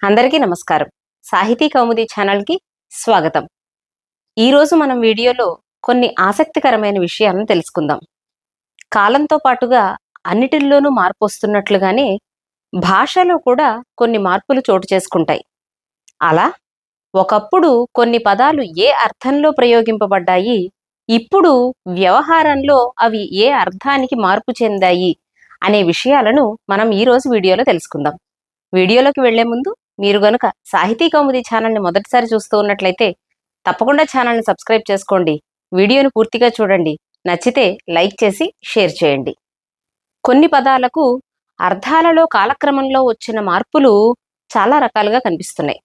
అందరికీ నమస్కారం. సాహితీ కౌముది ఛానల్కి స్వాగతం. ఈరోజు మనం వీడియోలో కొన్ని ఆసక్తికరమైన విషయాలను తెలుసుకుందాం. కాలంతో పాటుగా అన్నిటిల్లోనూ మార్పు వస్తున్నట్లుగానే భాషలో కూడా కొన్ని మార్పులు చోటు చేసుకుంటాయి. అలా ఒకప్పుడు కొన్ని పదాలు ఏ అర్థంలో ప్రయోగింపబడ్డాయి ఇప్పుడు వ్యవహారంలో అవి ఏ అర్థానికి మార్పు చెందాయి అనే విషయాలను మనం ఈరోజు వీడియోలో తెలుసుకుందాం. వీడియోలోకి వెళ్ళే ముందు మీరు గనుక సాహితీ కౌముది ఛానల్ని మొదటిసారి చూస్తూ ఉన్నట్లయితే తప్పకుండా ఛానల్ని సబ్స్క్రైబ్ చేసుకోండి. వీడియోను పూర్తిగా చూడండి. నచ్చితే లైక్ చేసి షేర్ చేయండి. కొన్ని పదాలకు అర్థాలలో కాలక్రమంలో వచ్చిన మార్పులు చాలా రకాలుగా కనిపిస్తున్నాయి.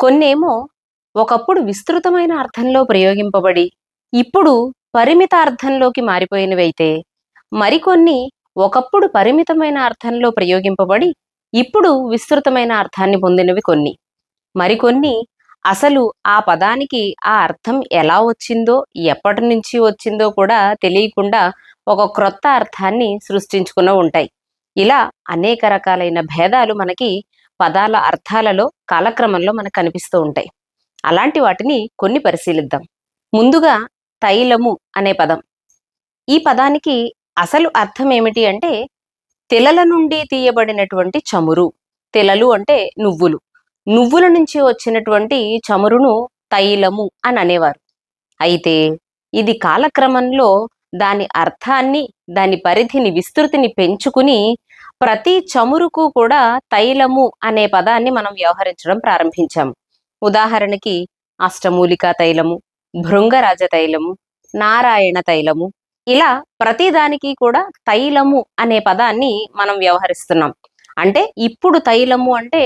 కొన్నేమో ఒకప్పుడు విస్తృతమైన అర్థంలో ప్రయోగింపబడి ఇప్పుడు పరిమిత అర్థంలోకి మారిపోయినవైతే మరికొన్ని ఒకప్పుడు పరిమితమైన అర్థంలో ప్రయోగింపబడి ఇప్పుడు విస్తృతమైన అర్థాన్ని పొందినవి కొన్ని. మరికొన్ని అసలు ఆ పదానికి ఆ అర్థం ఎలా వచ్చిందో ఎప్పటి నుంచి వచ్చిందో కూడా తెలియకుండా ఒక క్రొత్త అర్థాన్ని సృష్టించుకుని ఉంటాయి. ఇలా అనేక రకాలైన భేదాలు మనకి పదాల అర్థాలలో కాలక్రమంలో మనకు కనిపిస్తూ ఉంటాయి. అలాంటి వాటిని కొన్ని పరిశీలిద్దాం. ముందుగా తైలము అనే పదం. ఈ పదానికి అసలు అర్థం ఏమిటి అంటే తెలల నుండి తీయబడినటువంటి చమురు. తెలలు అంటే నువ్వులు. నువ్వుల నుంచి వచ్చినటువంటి చమురును తైలము అని అనేవారు. అయితే ఇది కాలక్రమంలో దాని అర్థాన్ని దాని పరిధిని విస్తృతిని పెంచుకుని ప్రతి చమురుకు కూడా తైలము అనే పదాన్ని మనం వ్యవహరించడం ప్రారంభించాము. ఉదాహరణకి అష్టమూలికా తైలము భృంగరాజ తైలము నారాయణ తైలము ఇలా ప్రతిదానికి కూడా తైలము అనే పదాన్ని మనం వ్యవహరిస్తున్నాం. అంటే ఇప్పుడు తైలము అంటే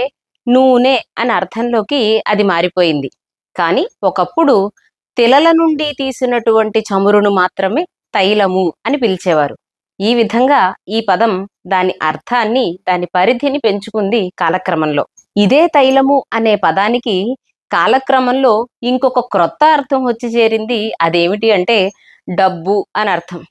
నూనె అనే అర్థంలోకి అది మారిపోయింది. కానీ ఒకప్పుడు తెలల నుండి తీసినటువంటి చమురును మాత్రమే తైలము అని పిలిచేవారు. ఈ విధంగా ఈ పదం దాని అర్థాన్ని దాని పరిధిని పెంచుకుంది కాలక్రమంలో. ఇదే తైలము అనే పదానికి కాలక్రమంలో ఇంకొక క్రొత్త అర్థం వచ్చి చేరింది అదేమిటి అంటే డబ్బు అని అర్థం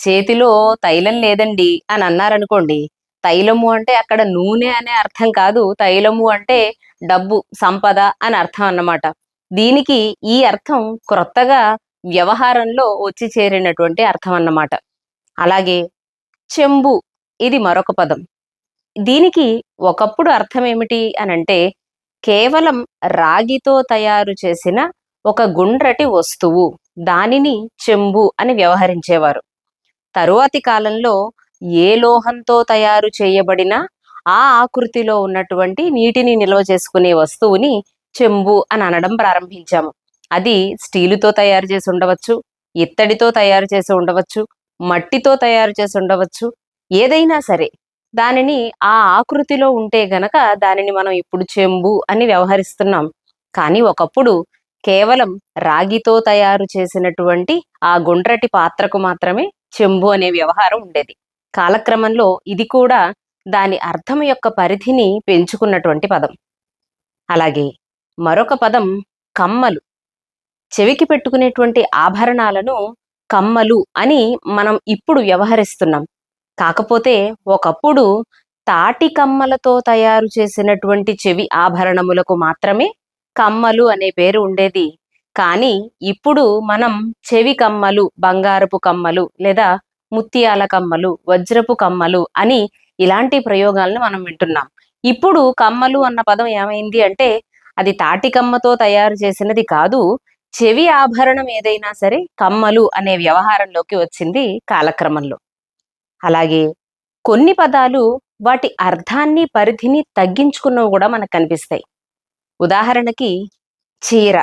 చేతిలో తైలం లేదండి అని అన్నారనుకోండి తైలము అంటే అక్కడ నూనె అనే అర్థం కాదు తైలము అంటే డబ్బు సంపద అని అర్థం అన్నమాట. దీనికి ఈ అర్థం క్రొత్తగా వ్యవహారంలో వచ్చి చేరినటువంటి అర్థం అన్నమాట. అలాగే చెంబు ఇది మరొక పదం. దీనికి ఒకప్పుడు అర్థం ఏమిటి అని అంటే కేవలం రాగితో తయారు చేసిన ఒక గుండ్రటి వస్తువు. దానిని చెంబు అని వ్యవహరించేవారు. తరువాతి కాలంలో ఏ లోహంతో తయారు చేయబడిన ఆ ఆకృతిలో ఉన్నటువంటి నీటిని నిల్వ చేసుకునే వస్తువుని చెంబు అని అనడం ప్రారంభించాము. అది స్టీలుతో తయారు చేసి ఉండవచ్చు ఇత్తడితో తయారు చేసి ఉండవచ్చు మట్టితో తయారు చేసి ఉండవచ్చు ఏదైనా సరే. దానిని ఆ ఆకృతిలో ఉంటే గనక దానిని మనం ఇప్పుడు చెంబు అని వ్యవహరిస్తున్నాం. కానీ ఒకప్పుడు కేవలం రాగితో తయారు చేసినటువంటి ఆ గుండ్రటి పాత్రకు మాత్రమే చెంబు అనే వ్యవహారం ఉండేది. కాలక్రమంలో ఇది కూడా దాని అర్థం యొక్క పరిధిని పెంచుకున్నటువంటి పదం. అలాగే మరొక పదం కమ్మలు. చెవికి పెట్టుకునేటువంటి ఆభరణాలను కమ్మలు అని మనం ఇప్పుడు వ్యవహరిస్తున్నాం. కాకపోతే ఒకప్పుడు తాటి కమ్మలతో తయారు చేసినటువంటి చెవి ఆభరణములకు మాత్రమే కమ్మలు అనే పేరు ఉండేది. కానీ ఇప్పుడు మనం చెవి కమ్మలు బంగారపు కమ్మలు లేదా ముత్యాల కమ్మలు వజ్రపు కమ్మలు అని ఇలాంటి ప్రయోగాలను మనం వింటున్నాం. ఇప్పుడు కమ్మలు అన్న పదం ఏమైంది అంటే అది తాటి కమ్మతో తయారు చేసినది కాదు చెవి ఆభరణం ఏదైనా సరే కమ్మలు అనే వ్యవహారంలోకి వచ్చింది కాలక్రమంలో. అలాగే కొన్ని పదాలు వాటి అర్థాన్ని పరిధిని తగ్గించుకున్నవి కూడా మనకు కనిపిస్తాయి. ఉదాహరణకి చీర.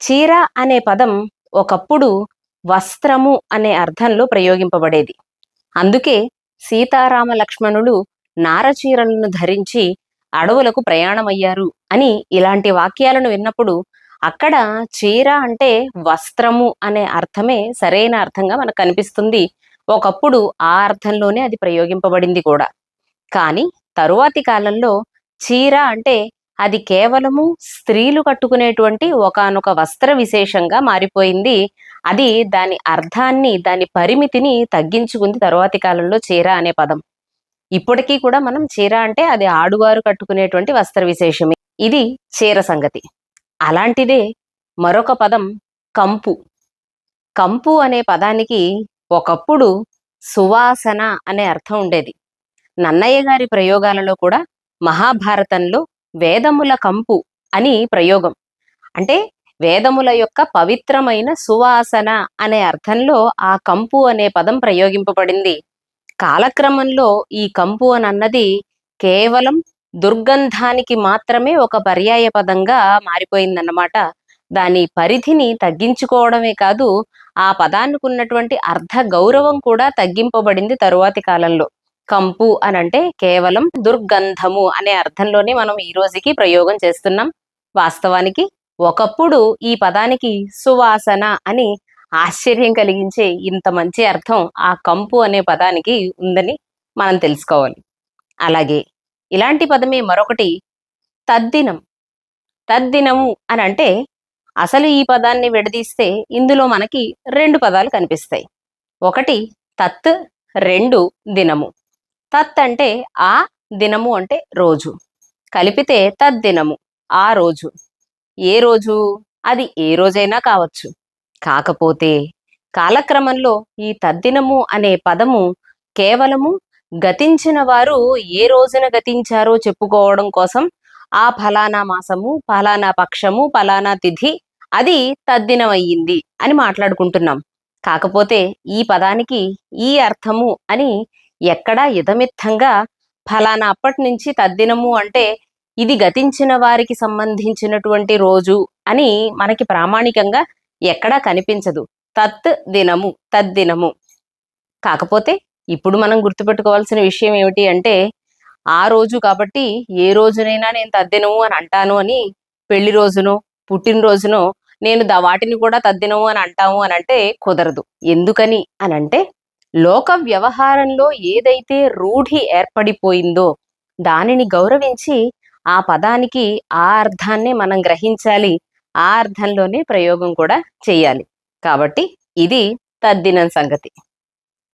చీర అనే పదం ఒకప్పుడు వస్త్రము అనే అర్థంలో ప్రయోగింపబడేది. అందుకే సీతారామ లక్ష్మణులు నారచీరలను ధరించి అడవులకు ప్రయాణమయ్యారు అని ఇలాంటి వాక్యాలను విన్నప్పుడు అక్కడ చీర అంటే వస్త్రము అనే అర్థమే సరైన అర్థంగా మనకు కనిపిస్తుంది. ఒకప్పుడు ఆ అర్థంలోనే అది ప్రయోగింపబడింది కూడా. కానీ తరువాతి కాలంలో చీర అంటే అది కేవలము స్త్రీలు కట్టుకునేటువంటి ఒకానొక వస్త్ర విశేషంగా మారిపోయింది. అది దాని అర్థాన్ని దాని పరిమితిని తగ్గించుకుంది తరువాతి కాలంలో చీర అనే పదం. ఇప్పటికీ కూడా మనం చీర అంటే అది ఆడువారు కట్టుకునేటువంటి వస్త్ర విశేషమే. ఇది చీర సంగతి. అలాంటిదే మరొక పదం కంపు. కంపు అనే పదానికి ఒకప్పుడు సువాసన అనే అర్థం ఉండేది. నన్నయ్య గారి ప్రయోగాలలో కూడా మహాభారతంలో వేదముల కంపు అని ప్రయోగం. అంటే వేదముల యొక్క పవిత్రమైన సువాసన అనే అర్థంలో ఆ కంపు అనే పదం ప్రయోగింపబడింది. కాలక్రమంలో ఈ కంపు అని అన్నది కేవలం దుర్గంధానికి మాత్రమే ఒక పర్యాయ పదంగా మారిపోయిందన్నమాట. దాని పరిధిని తగ్గించుకోవడమే కాదు ఆ పదానికి ఉన్నటువంటి అర్థ గౌరవం కూడా తగ్గింపబడింది తరువాతి కాలంలో. కంపు అనంటే కేవలం దుర్గంధము అనే అర్థంలోనే మనం ఈ రోజుకి ప్రయోగం చేస్తున్నాం. వాస్తవానికి ఒకప్పుడు ఈ పదానికి సువాసన అని ఆశ్చర్యం కలిగించే ఇంత మంచి అర్థం ఆ కంపు అనే పదానికి ఉందని మనం తెలుసుకోవాలి. అలాగే ఇలాంటి పదమే మరొకటి తద్దినం. తద్దినము అని అంటే అసలు ఈ పదాన్ని విడదీస్తే ఇందులో మనకి రెండు పదాలు కనిపిస్తాయి. ఒకటి తత్ రెండు దినము. తత్ అంటే ఆ దినము అంటే రోజు. కలిపితే తద్దినము ఆ రోజు. ఏ రోజు? అది ఏ రోజైనా కావచ్చు. కాకపోతే కాలక్రమంలో ఈ తద్దినము అనే పదము కేవలము గతించిన వారు ఏ రోజున గతించారో చెప్పుకోవడం కోసం ఆ ఫలానా మాసము ఫలానా పక్షము ఫలానా తిథి అది తద్దినమయ్యింది అని మాట్లాడుకుంటున్నాం. కాకపోతే ఈ పదానికి ఈ అర్థము అని ఎక్కడా ఇదమిత్తంగా ఫలానా అప్పటి నుంచి తద్దినము అంటే ఇది గతించిన వారికి సంబంధించినటువంటి రోజు అని మనకి ప్రామాణికంగా ఎక్కడా కనిపించదు. తత్ దినము తద్దినము కాకపోతే ఇప్పుడు మనం గుర్తుపెట్టుకోవాల్సిన విషయం ఏమిటి అంటే ఆ రోజు కాబట్టి ఏ రోజునైనా నేను తద్దినము అని అంటాను అని పెళ్ళి రోజునో పుట్టినరోజునో నేను దా వాటిని కూడా తద్దినము అని అంటాము అని అంటే కుదరదు. ఎందుకని అని అంటే లోక వ్యవహారంలో ఏదైతే రూఢి ఏర్పడిపోయిందో దానిని గౌరవించి ఆ పదానికి ఆ అర్థాన్ని మనం గ్రహించాలి. ఆ అర్థంలోనే ప్రయోగం కూడా చేయాలి. కాబట్టి ఇది తద్దినం సంగతి.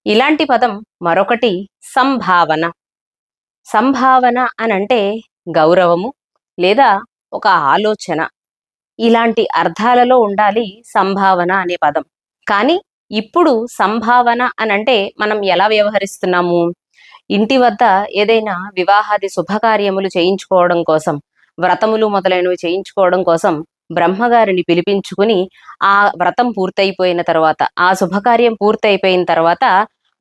ఇలాంటి పదం మరొకటి సంభావన. సంభావన అని అంటే గౌరవము లేదా ఒక ఆలోచన. ఇలాంటి అర్థాలలో ఉండాలి సంభావన అనే పదం. కానీ ఇప్పుడు సంభావన అని అంటే మనం ఎలా వ్యవహరిస్తున్నాము? ఇంటి వద్ద ఏదైనా వివాహాది శుభకార్యములు చేయించుకోవడం కోసం వ్రతములు మొదలైనవి చేయించుకోవడం కోసం బ్రహ్మగారిని పిలిపించుకుని ఆ వ్రతం పూర్తయిపోయిన తర్వాత ఆ శుభకార్యం పూర్తయిపోయిన తర్వాత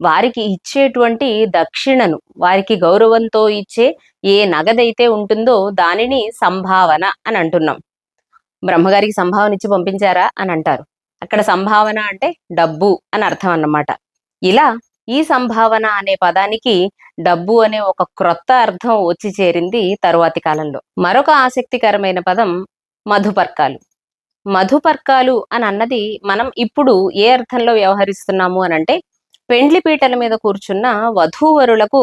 వారికి ఇచ్చేటువంటి దక్షిణను వారికి గౌరవంతో ఇచ్చే ఏ నగదైతే ఉంటుందో దానిని సంభావన అని అంటున్నాం. బ్రహ్మగారికి సంభావన ఇచ్చి పంపించారా అని అంటారు. అక్కడ సంభావన అంటే డబ్బు అని అర్థం అన్నమాట. ఇలా ఈ సంభావన అనే పదానికి డబ్బు అనే ఒక క్రొత్త అర్థం వచ్చి చేరింది తరువాతి కాలంలో. మరొక ఆసక్తికరమైన పదం మధుపర్కాలు. మధుపర్కాలు అని అన్నది మనం ఇప్పుడు ఏ అర్థంలో వ్యవహరిస్తున్నాము అని అంటే పెండ్లి పీటల మీద కూర్చున్న వధూవరులకు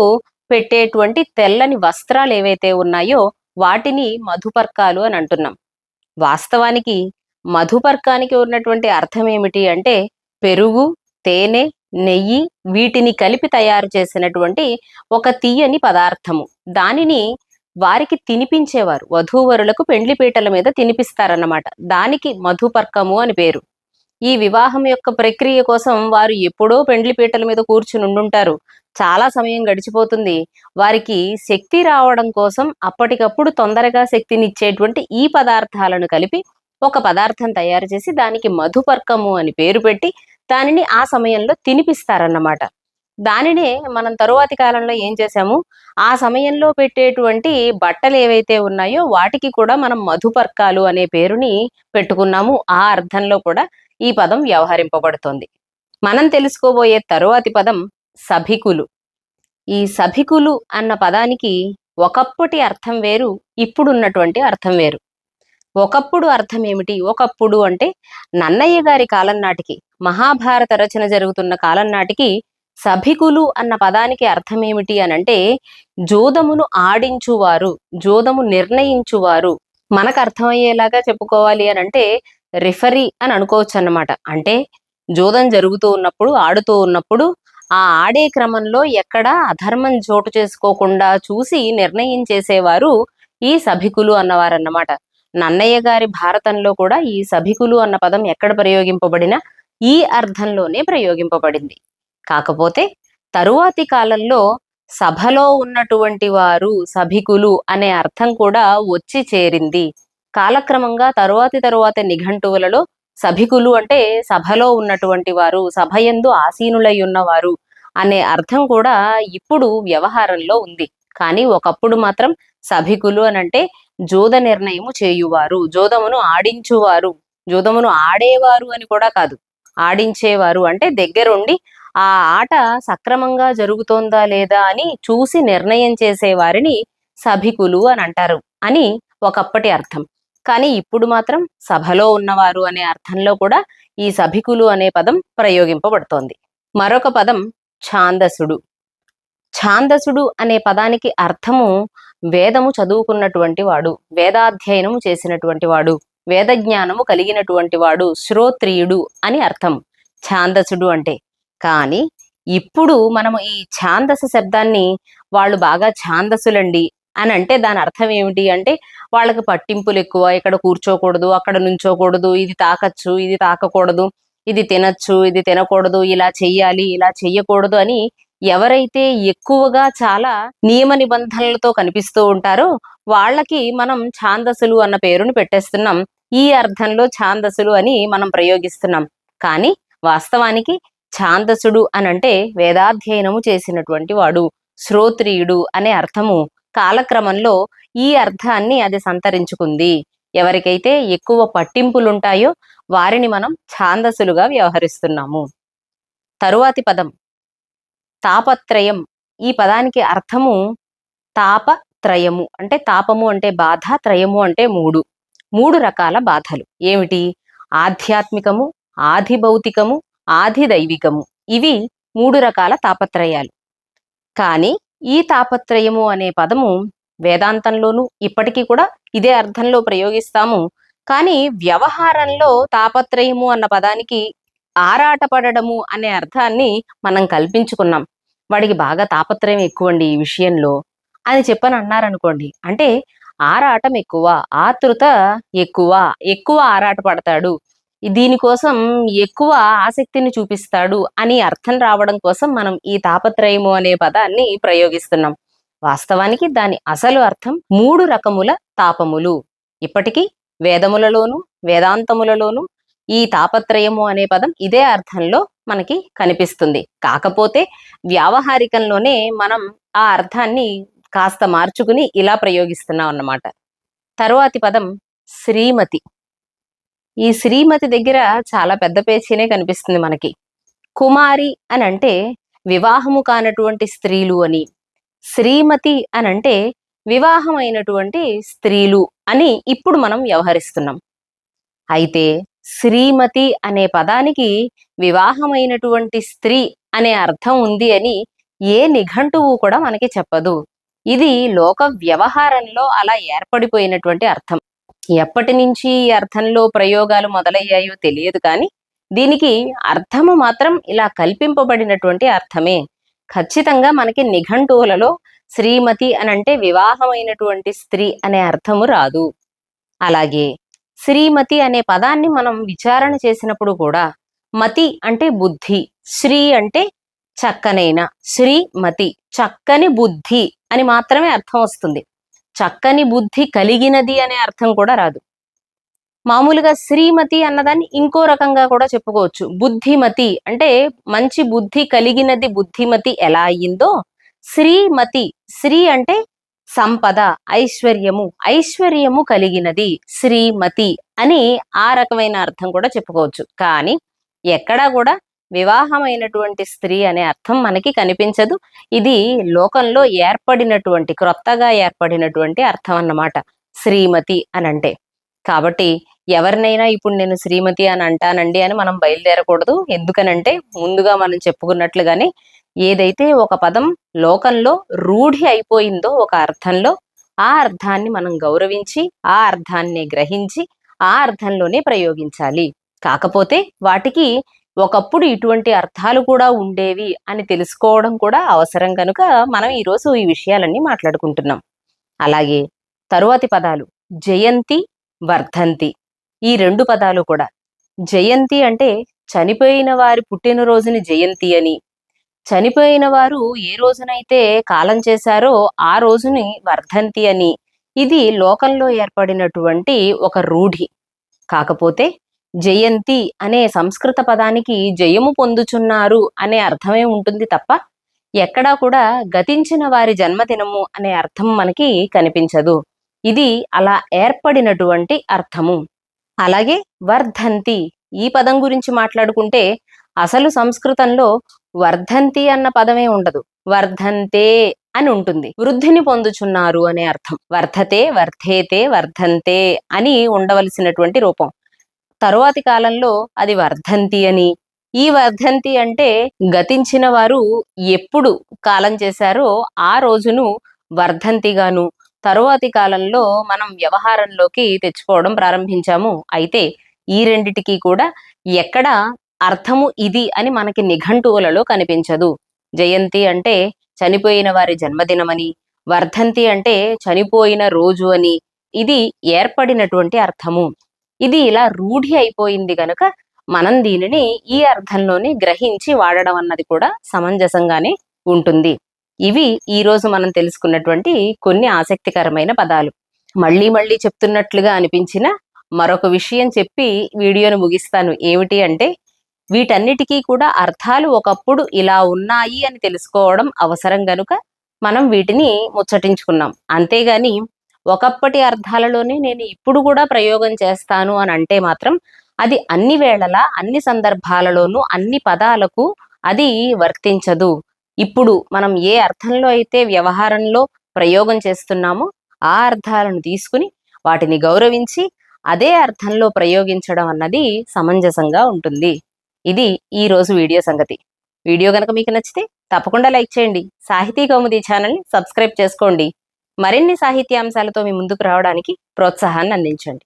పెట్టేటువంటి తెల్లని వస్త్రాలు ఏవైతే ఉన్నాయో వాటిని మధుపర్కాలు అని అంటున్నాం. వాస్తవానికి మధుపర్కానికి ఉన్నటువంటి అర్థం ఏమిటి అంటే పెరుగు తేనె నెయ్యి వీటిని కలిపి తయారు చేసినటువంటి ఒక తీయని పదార్థము. దానిని వారికి తినిపించేవారు. వధూవరులకు పెండ్లి పీటల మీద తినిపిస్తారన్నమాట. దానికి మధుపర్కము అని పేరు. ఈ వివాహం యొక్క ప్రక్రియ కోసం వారు ఎప్పుడో పెండ్లి పీటల మీద కూర్చుని ఉండుంటారు. చాలా సమయం గడిచిపోతుంది. వారికి శక్తి రావడం కోసం అప్పటికప్పుడు తొందరగా శక్తినిచ్చేటువంటి ఈ పదార్థాలను కలిపి ఒక పదార్థం తయారు చేసి దానికి మధుపర్కము అని పేరు పెట్టి దానిని ఆ సమయంలో తినిపిస్తారన్నమాట. దానినే మనం తరువాతి కాలంలో ఏం చేసాము ఆ సమయంలో పెట్టేటువంటి బట్టలు ఏవైతే ఉన్నాయో వాటికి కూడా మనం మధుపర్కాలు అనే పేరుని పెట్టుకున్నాము. ఆ అర్థంలో కూడా ఈ పదం వ్యవహరింపబడుతోంది. మనం తెలుసుకోబోయే తరువాతి పదం సభికులు. ఈ సభికులు అన్న పదానికి ఒకప్పటి అర్థం వేరు ఇప్పుడున్నటువంటి అర్థం వేరు. ఒకప్పుడు అర్థం ఏమిటి? ఒకప్పుడు అంటే నన్నయ్య గారి కాలం నాటికి మహాభారత రచన జరుగుతున్న కాలం నాటికి సభికులు అన్న పదానికి అర్థం ఏమిటి అని అంటే జోదమును ఆడించువారు జోదము నిర్ణయించువారు. మనకు అర్థమయ్యేలాగా చెప్పుకోవాలి అని అంటే రిఫరీ అని అనుకోవచ్చు అన్నమాట. అంటే జోదం జరుగుతూ ఉన్నప్పుడు ఆడుతూ ఉన్నప్పుడు ఆ ఆడే క్రమంలో ఎక్కడ అధర్మం చోటు చేసుకోకుండా చూసి నిర్ణయం చేసేవారు ఈ సభికులు అన్నవారన్నమాట. నన్నయ్య గారి భారతంలో కూడా ఈ సభికులు అన్న పదం ఎక్కడ ప్రయోగింపబడినా ఈ అర్థంలోనే ప్రయోగింపబడింది. కాకపోతే తరువాతి కాలంలో సభలో ఉన్నటువంటి వారు సభికులు అనే అర్థం కూడా వచ్చి చేరింది. కాలక్రమంగా తరువాతి తరువాతి నిఘంటువులలో సభికులు అంటే సభలో ఉన్నటువంటి వారు సభయందు ఆసీనులై ఉన్నవారు అనే అర్థం కూడా ఇప్పుడు వ్యవహారంలో ఉంది. కానీ ఒకప్పుడు మాత్రం సభికులు అని అంటే జోద నిర్ణయము చేయువారు. జోదమును ఆడించువారు. జోదమును ఆడేవారు అని కూడా కాదు. ఆడించేవారు అంటే దగ్గరుండి ఆ ఆట సక్రమంగా జరుగుతోందా లేదా అని చూసి నిర్ణయం చేసేవారిని సభికులు అని అంటారు అని ఒకప్పటి అర్థం. కానీ ఇప్పుడు మాత్రం సభలో ఉన్నవారు అనే అర్థంలో కూడా ఈ సభికులు అనే పదం ప్రయోగింపబడుతోంది. మరొక పదం ఛాందసుడు. ఛాందసుడు అనే పదానికి అర్థము వేదము చదువుకున్నటువంటి వాడు వేదాధ్యయనము చేసినటువంటి వాడు వేద జ్ఞానము కలిగినటువంటి వాడు శ్రోత్రియుడు అని అర్థం. ఛాందసుడు అంటే. కానీ ఇప్పుడు మనము ఈ ఛాందస శబ్దాన్ని వాళ్ళు బాగా ఛాందసులండి అని అంటే దాని అర్థం ఏమిటి అంటే వాళ్ళకి పట్టింపులు ఎక్కువ ఇక్కడ కూర్చోకూడదు అక్కడ నుంచోకూడదు ఇది తాకచ్చు ఇది తాకకూడదు ఇది తినచ్చు ఇది తినకూడదు ఇలా చెయ్యాలి ఇలా చెయ్యకూడదు అని ఎవరైతే ఎక్కువగా చాలా నియమ నిబంధనలతో కనిపిస్తూ ఉంటారో వాళ్ళకి మనం ఛాందసులు అన్న పేరును పెట్టేస్తున్నాం. ఈ అర్థంలో ఛాందసులు అని మనం ప్రయోగిస్తున్నాం. కానీ వాస్తవానికి ఛాందసుడు అనంటే వేదాధ్యయనము చేసినటువంటి వాడు శ్రోత్రియుడు అనే అర్థము. కాలక్రమంలో ఈ అర్థాన్ని అది సంతరించుకుంది. ఎవరికైతే ఎక్కువ పట్టింపులుంటాయో వారిని మనం ఛాందసులుగా వ్యవహరిస్తున్నాము. తరువాతి పదం. తాపత్రయం. ఈ పదానికి అర్థము తాపత్రయము. అంటే తాపము అంటే బాధ త్రయము అంటే మూడు. మూడు రకాల బాధలు. ఏమిటి? ఆధ్యాత్మికము ఆది భౌతికము ఆది దైవికము ఇవి మూడు రకాల తాపత్రయాలు. కానీ ఈ తాపత్రయము అనే పదము వేదాంతంలోనూ ఇప్పటికీ కూడా ఇదే అర్థంలో ప్రయోగిస్తాము. కానీ వ్యవహారంలో తాపత్రయము అన్న పదానికి ఆరాటపడము అనే అర్థాన్ని మనం కల్పించుకున్నాం. వాడికి బాగా తాపత్రయం ఎక్కువండి ఈ విషయంలో. అని చెప్పని అన్నారనుకోండి అంటే ఆరాటం ఎక్కువ ఆతృత ఎక్కువ ఎక్కువ ఆరాట పడతాడు దీనికోసం ఎక్కువ ఆసక్తిని చూపిస్తాడు అని అర్థం రావడం కోసం మనం ఈ తాపత్రయము అనే పదాన్ని ప్రయోగిస్తున్నాం. వాస్తవానికి దాని అసలు అర్థం మూడు రకముల తాపములు. ఇప్పటికీ వేదములలోను వేదాంతములలోను ఈ తాపత్రయము అనే పదం ఇదే అర్థంలో మనకి కనిపిస్తుంది. కాకపోతే వ్యావహారికంలోనే మనం ఆ అర్థాన్ని కాస్త మార్చుకుని ఇలా ప్రయోగిస్తున్నాం అన్నమాట. తరువాతి పదం శ్రీమతి. ఈ శ్రీమతి దగ్గర చాలా పెద్ద పేచీనే కనిపిస్తుంది మనకి. కుమారి అని అంటే వివాహము కానటువంటి స్త్రీలు అని శ్రీమతి అని అంటే వివాహమైనటువంటి స్త్రీలు అని ఇప్పుడు మనం వ్యవహరిస్తున్నాం. అయితే శ్రీమతి అనే పదానికి వివాహమైనటువంటి స్త్రీ అనే అర్థం ఉంది అని ఏ నిఘంటువు కూడా మనకి చెప్పదు. ఇది లోక వ్యవహారంలో అలా ఏర్పడిపోయినటువంటి అర్థం. ఎప్పటి నుంచి ఈ అర్థంలో ప్రయోగాలు మొదలయ్యాయో తెలియదు కానీ దీనికి అర్థము మాత్రం ఇలా కల్పింపబడినటువంటి అర్థమే. ఖచ్చితంగా మనకి నిఘంటువులలో శ్రీమతి అని అంటే వివాహమైనటువంటి స్త్రీ అనే అర్థము రాదు. అలాగే శ్రీమతి అనే పదాన్ని మనం విచారణ చేసినప్పుడు కూడా మతి అంటే బుద్ధి శ్రీ అంటే చక్కనైన శ్రీమతి చక్కని బుద్ధి అని మాత్రమే అర్థం వస్తుంది. చక్కని బుద్ధి కలిగినది అనే అర్థం కూడా రాదు. మామూలుగా శ్రీమతి అన్నదాన్ని ఇంకో రకంగా కూడా చెప్పుకోవచ్చు. బుద్ధిమతి అంటే మంచి బుద్ధి కలిగినది బుద్ధిమతి ఎలా అయ్యిందో శ్రీమతి శ్రీ అంటే సంపద ఐశ్వర్యము ఐశ్వర్యము కలిగినది శ్రీమతి అని ఆ రకమైన అర్థం కూడా చెప్పుకోవచ్చు. కానీ ఎక్కడా కూడా వివాహమైనటువంటి స్త్రీ అనే అర్థం మనకి కనిపించదు. ఇది లోకంలో ఏర్పడినటువంటి క్రొత్తగా ఏర్పడినటువంటి అర్థం అన్నమాట. శ్రీమతి అని అంటే కాబట్టి ఎవరినైనా ఇప్పుడు నేను శ్రీమతి అని అంటానండి అని మనం బయలుదేరకూడదు. ఎందుకనంటే ముందుగా మనం చెప్పుకున్నట్లుగానే ఏదైతే ఒక పదం లోకంలో రూఢి అయిపోయిందో ఒక అర్థంలో ఆ అర్థాన్ని మనం గౌరవించి ఆ అర్థాన్ని గ్రహించి ఆ అర్థంలోనే ప్రయోగించాలి. కాకపోతే వాటికి ఒకప్పుడు ఇటువంటి అర్థాలు కూడా ఉండేవి అని తెలుసుకోవడం కూడా అవసరం కనుక మనం ఈరోజు ఈ విషయాలన్నీ మాట్లాడుకుంటున్నాం. అలాగే తరువాతి పదాలు జయంతి వర్ధంతి. ఈ రెండు పదాలు కూడా. జయంతి అంటే చనిపోయిన వారి పుట్టినరోజుని జయంతి అని చనిపోయిన వారు ఏ రోజునైతే కాలం చేశారో ఆ రోజుని వర్ధంతి అని. ఇది లోకంలో ఏర్పడినటువంటి ఒక రూఢి. కాకపోతే జయంతి అనే సంస్కృత పదానికి జయము పొందుచున్నారు అనే అర్థమే ఉంటుంది తప్ప ఎక్కడా కూడా గతించిన వారి జన్మదినము అనే అర్థం మనకి కనిపించదు. ఇది అలా ఏర్పడినటువంటి అర్థము. అలాగే వర్ధంతి ఈ పదం గురించి మాట్లాడుకుంటే అసలు సంస్కృతంలో వర్ధంతి అన్న పదమే ఉండదు. వర్ధంతే అని ఉంటుంది. వృద్ధిని పొందుచున్నారు అనే అర్థం. వర్ధతే వర్ధేతే వర్ధంతే అని ఉండవలసినటువంటి రూపం. తరువాతి కాలంలో అది వర్ధంతి అని. ఈ వర్ధంతి అంటే గతించిన వారు ఎప్పుడు కాలం చేశారో ఆ రోజును వర్ధంతిగాను. తరువాతి కాలంలో మనం వ్యవహారంలోకి తెచ్చుకోవడం ప్రారంభించాము. అయితే ఈ రెండిటికి కూడా ఎక్కడ అర్థము ఇది అని మనకి నిఘంటువులలో కనిపించదు. జయంతి అంటే చనిపోయిన వారి జన్మదినమని వర్ధంతి అంటే చనిపోయిన రోజు అని ఇది ఏర్పడినటువంటి అర్థము. ఇది ఇలా రూఢి అయిపోయింది గనుక మనం దీనిని ఈ అర్థంలోనే గ్రహించి వాడడం అన్నది కూడా సమంజసంగానే ఉంటుంది. ఇవి ఈ రోజు మనం తెలుసుకున్నటువంటి కొన్ని ఆసక్తికరమైన పదాలు. మళ్ళీ మళ్ళీ చెప్తున్నట్లుగా అనిపించిన మరొక విషయం చెప్పి వీడియోను ముగిస్తాను. ఏమిటి అంటే వీటన్నిటికీ కూడా అర్థాలు ఒకప్పుడు ఇలా ఉన్నాయి అని తెలుసుకోవడం అవసరం గనుక మనం వీటిని ముచ్చటించుకున్నాం. అంతేగాని ఒకప్పటి అర్థాలలోనే నేను ఇప్పుడు కూడా ప్రయోగం చేస్తాను అని అంటే మాత్రం అది అన్ని వేళలా అన్ని సందర్భాలలోనూ అన్ని పదాలకు అది వర్తించదు. ఇప్పుడు మనం ఏ అర్థంలో అయితే వ్యవహారంలో ప్రయోగం చేస్తున్నామో ఆ అర్థాలను తీసుకుని వాటిని గౌరవించి అదే అర్థంలో ప్రయోగించడం అన్నది సమంజసంగా ఉంటుంది. ఇది ఈ రోజు వీడియో సంగతి. వీడియో కనుక మీకు నచ్చితే తప్పకుండా లైక్ చేయండి. సాహితీ కౌముది ఛానల్ని సబ్స్క్రైబ్ చేసుకోండి. మరిన్ని సాహిత్యాంశాలతో మీ ముందుకు రావడానికి ప్రోత్సాహాన్ని అందించండి.